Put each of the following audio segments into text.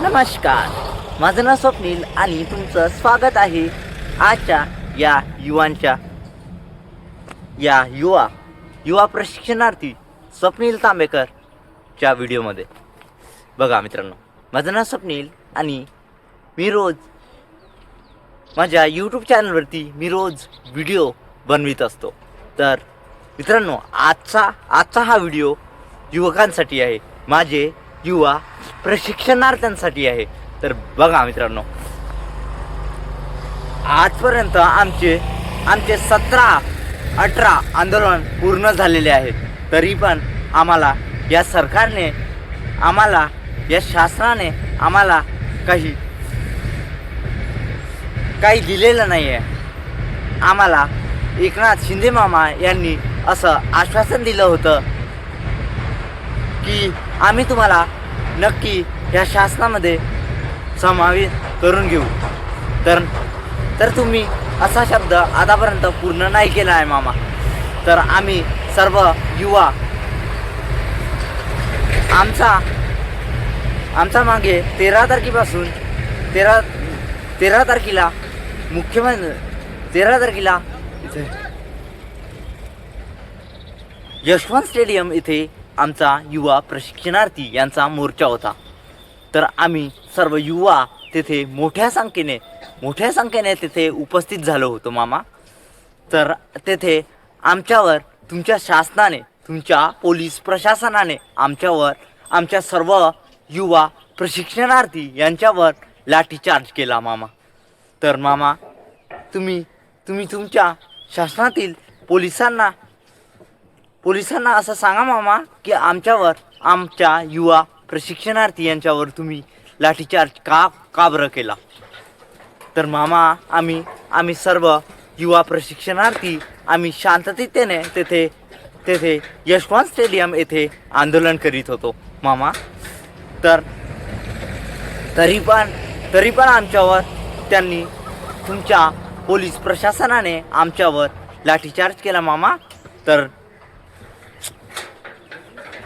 नमस्कार. माझं नाव स्वप्नील आणि तुमचं स्वागत आहे आजच्या या युवांच्या या युवा युवा प्रशिक्षणार्थी स्वप्नील तांबेकरच्या व्हिडिओमध्ये. बघा मित्रांनो माझं नाव स्वप्नील आणि मी रोज माझ्या यूट्यूब चॅनलवरती मी रोज व्हिडिओ बनवित असतो. तर मित्रांनो आजचा आजचा हा व्हिडिओ युवकांसाठी आहे. माझे युवा प्रशिक्षणार्थ्यांसाठी आहे. तर बघा मित्रांनो आजपर्यंत आमचे आमचे सतरा अठरा आंदोलन पूर्ण झालेले आहेत. तरी पण आम्हाला या सरकारने आम्हाला या शासनाने आम्हाला काही काही दिलेलं नाही आहे आम्हाला एकनाथ शिंदे मामा यांनी असं आश्वासन दिलं होतं की आम्ही तुम्हाला नक्की ह्या शासनामध्ये समावेश करून घेऊ. तर तर तुम्ही असा शब्द आतापर्यंत पूर्ण नाही केला आहे मामा. तर आम्ही सर्व युवा आमचा आमचा मागे तेरा तारखेपासून तेरा तेरा तारखेला मुख्यमंत्री तेरा तारखेला इथे यशवंत स्टेडियम इथे आमचा युवा प्रशिक्षणार्थी यांचा मोर्चा होता. तर आम्ही सर्व युवा तेथे मोठ्या संख्येने मोठ्या संख्येने तेथे उपस्थित झालो होतो मामा. तर तेथे आमच्यावर तुमच्या शासनाने तुमच्या पोलीस प्रशासनाने आमच्यावर आमच्या सर्व युवा प्रशिक्षणार्थी यांच्यावर लाठीचार्ज केला मामा. तर मामा तुम्ही तुम्ही तुमच्या शासनातील पोलिसांना पोलिसांना असं सांगा मामा की आमच्यावर आमच्या युवा प्रशिक्षणार्थी यांच्यावर तुम्ही लाठीचार्ज का का बरं केला? तर मामा आम्ही आम्ही सर्व युवा प्रशिक्षणार्थी आम्ही शांततेने तेथे तेथे यशवंत स्टेडियम येथे आंदोलन करीत होतो. मामा तर तरी पण तरी पण आमच्यावर त्यांनी तुमच्या पोलीस प्रशासनाने आमच्यावर लाठीचार्ज केला मामा. तर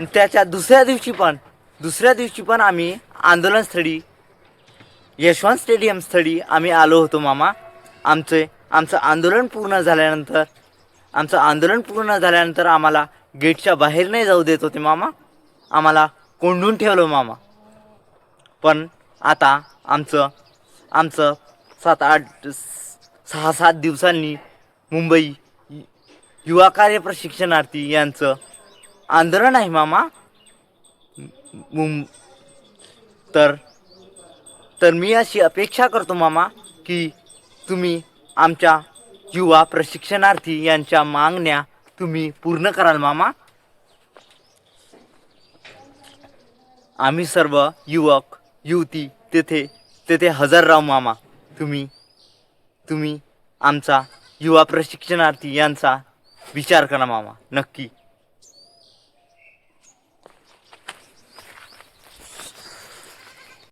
त्याच्या दुसऱ्या दिवशी पण दुसऱ्या दिवशी पण आम्ही आंदोलनस्थळी यशवंत स्टेडियम स्थळी आम्ही आलो होतो मामा. आमचे आमचं आंदोलन पूर्ण झाल्यानंतर आमचं आंदोलन पूर्ण झाल्यानंतर आम्हाला गेटच्या बाहेर नाही जाऊ देत होते मामा. आम्हाला कोंडून ठेवलं मामा. पण आता आमचं आमचं सात आठ सहा सात दिवसांनी मुंबई युवा कार्य प्रशिक्षणार्थी यांचं आंध्र नाही मामा. मुं तर तर मी अशी अपेक्षा करतो मामा की तुम्ही आमच्या युवा प्रशिक्षणार्थी यांच्या मागण्या तुम्ही पूर्ण कराल मामा. आम्ही सर्व युवक युवती तेथे तेथे हजर राहू मामा. तुम्ही तुम्ही आमचा युवा प्रशिक्षणार्थी यांचा विचार करा मामा. नक्की.